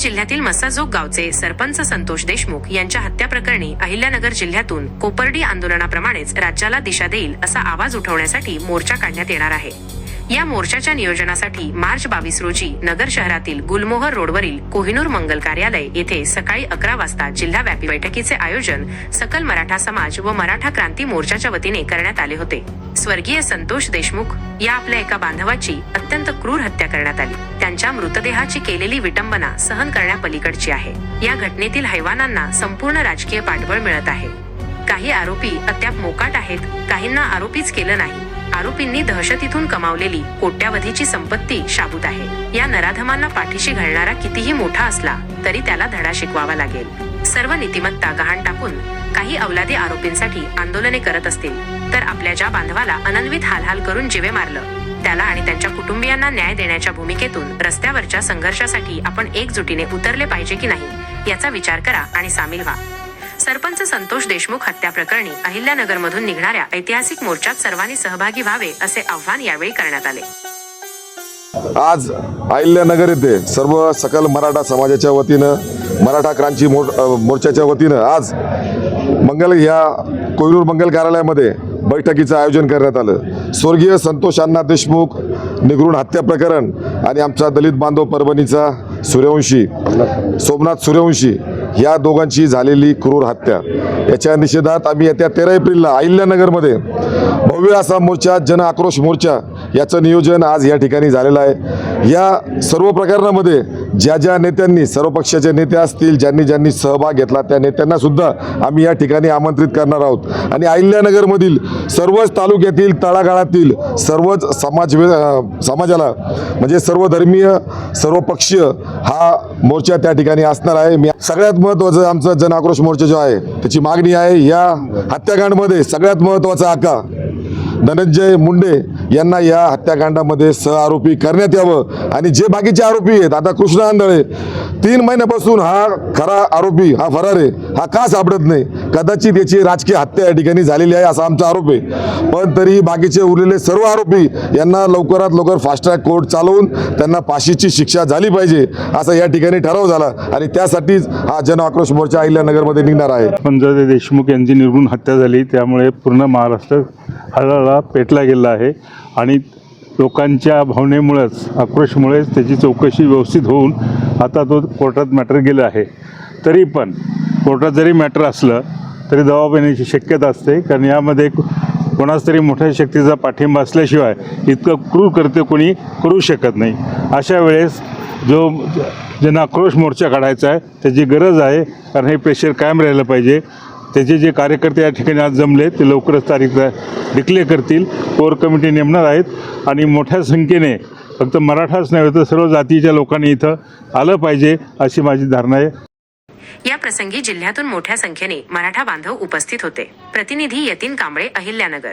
जिल्ह्यातील मसाजोग गावचे सरपंच संतोष देशमुख यांच्या हत्या प्रकरणी अहिल्यानगर जिल्ह्यातून कोपर्डी आंदोलनाप्रमाणेच राज्याला दिशा देईल असा आवाज उठवण्यासाठी मोर्चा काढण्यात येणार आहे. या मोर्चाच्या नियोजनासाठी मार्च बावीस रोजी नगर शहरातील गुलमोहर रोडवरील कोहिनूर मंगल कार्यालय येथे सकाळी अकरा वाजता जिल्हाव्यापी बैठकीचे आयोजन सकल मराठा समाज व मराठा क्रांती मोर्चाच्या वतीने करण्यात आले होते. स्वर्गीय संतोष देशमुख या आपल्या एका बांधवाची अत्यंत क्रूर हत्या करण्यात आली. त्यांच्या मृतदेहाची केलेली विटंबना सहन करण्यापलीकडची आहे. या घटनेतील हैवानांना संपूर्ण राजकीय पाठबळ मिळत आहे. काही आरोपी अद्याप मोकाट आहेत काहींना आरोपीच केलं नाही. आरोपींनी दहशतीतून कमावलेली कोट्यावधीची संपत्ती शाबूत आहे. या नराधमांना पाठीशी घालणारा कितीही मोठा असला तरी त्याला धडा शिकवावा लागेल. सर्व नीतिमत्ता गहाण टाकून काही अवलादी आरोपींसाठी आंदोलने करत असतील तर आपल्या ज्या बांधवाला अनन्वित हालहाल करून जिवे मारलं त्याला आणि त्यांच्या कुटुंबियांना न्याय देण्याच्या भूमिकेतून रस्त्यावरच्या संघर्षासाठी आपण एकजुटीने उतरले पाहिजे की नाही याचा विचार करा आणि सामील व्हा. सरपंच संतोष देशमुख हत्या प्रकरणी अहिल्यानगरमधून निघणाऱ्या ऐतिहासिक मोर्चात सर्वांनी सहभागी व्हावे असे आव्हान यावेळी करण्यात आले. आज अहिल्यानगर येथे सर्व सकल मराठा समाजाच्या वतीनं मराठा क्रांती मोर मोर्चाच्या वतीनं आज मंगल ह्या कोहिनूर मंगल कार्यालयामध्ये बैठकीचं आयोजन करण्यात आलं. स्वर्गीय संतोष अण्णा देशमुख निगरून हत्या प्रकरण आणि आमचा दलित बांधव परभणीचा सूर्यवंशी सोमनाथ सूर्यवंशी या दोघांची झालेली क्रूर हत्या. याच्या निषेधात आम्ही येत्या तेरा एप्रिलला अहिल्यानगरमध्ये भव्य असा मोर्चा जन आक्रोश मोर्चा याचं नियोजन आज या ठिकाणी झालेलं आहे. या सर्व प्रकरणामध्ये ज्या ज्या नेत्यांनी सर्व पक्षाचे नेते असतील ज्यांनी ज्यांनी सहभाग घेतला त्या नेत्यांना सुद्धा आम्ही या ठिकाणी आमंत्रित करणार आहोत. आणि अहिल्यानगरमधील सर्वच तालुक्यातील तळागाळातील सर्वच समाज समाजाला म्हणजे सर्व धर्मीय सर्व पक्षीय हा मोर्चा त्या ठिकाणी असणार आहे. मी सगळ्यात महत्त्वाचं आमचा जन आक्रोश मोर्चा जो आहे त्याची मागणी आहे या हत्याकांडमध्ये सगळ्यात महत्त्वाचा आका धनंजय मुंडे यांना या हत्याकांडामध्ये सहआरोपी करण्यात यावं आणि जे बाकीचे आरोपी आहेत आता कृष्ण आंधळे तीन महिन्यापासून हा खरा आरोपी हा फरार आहे हा का सापडत नाही? कदाचित याची राजकीय हत्या या ठिकाणी झालेली आहे असा आमचा आरोप आहे. पण तरी बाकीचे उरलेले सर्व आरोपी यांना लवकरात लवकर फास्ट ट्रॅक कोर्ट चालवून त्यांना फाशीची शिक्षा झाली पाहिजे असा या ठिकाणी ठराव झाला आणि त्यासाठीच हा जन आक्रोश मोर्चा अहिल्यानगरमध्ये निघणार आहे. पंजाबे देशमुख यांची निर्गुण हत्या झाली त्यामुळे पूर्ण महाराष्ट्र हळहळा पेटला गेला आहे आणि लोकांच्या भावनेमुळेच आक्रोशमुळेच त्याची चौकशी व्यवस्थित होऊन आता तो कोर्टात मॅटर गेला आहे. तरी पण कोर्टात जरी मॅटर असलं तरी दबाव येण्याची शक्यता असते. कारण यामध्ये कोणाच तरी मोठ्या शक्तीचा पाठिंबा असल्याशिवाय इतकं क्रूर करते कोणी करू शकत नाही. अशा वेळेस जो ज्यांना आक्रोश मोर्चा काढायचा आहे त्याची गरज आहे. कारण हे प्रेशर कायम राहिलं पाहिजे. त्याचे जे कार्यकर्ते या ठिकाणी आज जमले ते लवकरच तारीख डिक्लेअर करतील. कोर कमिटी नेमणार आहेत. आणि मोठ्या संख्येने फक्त मराठाच नव्हे तर सर्व जातीच्या लोकांनी इथं आलं पाहिजे अशी माझी धारणा आहे. या प्रसंगी जिल्ह्यातून मोठ्या संख्येने मराठा बांधव उपस्थित होते. प्रतिनिधी यतीन कांबळे अहिल्यानगर.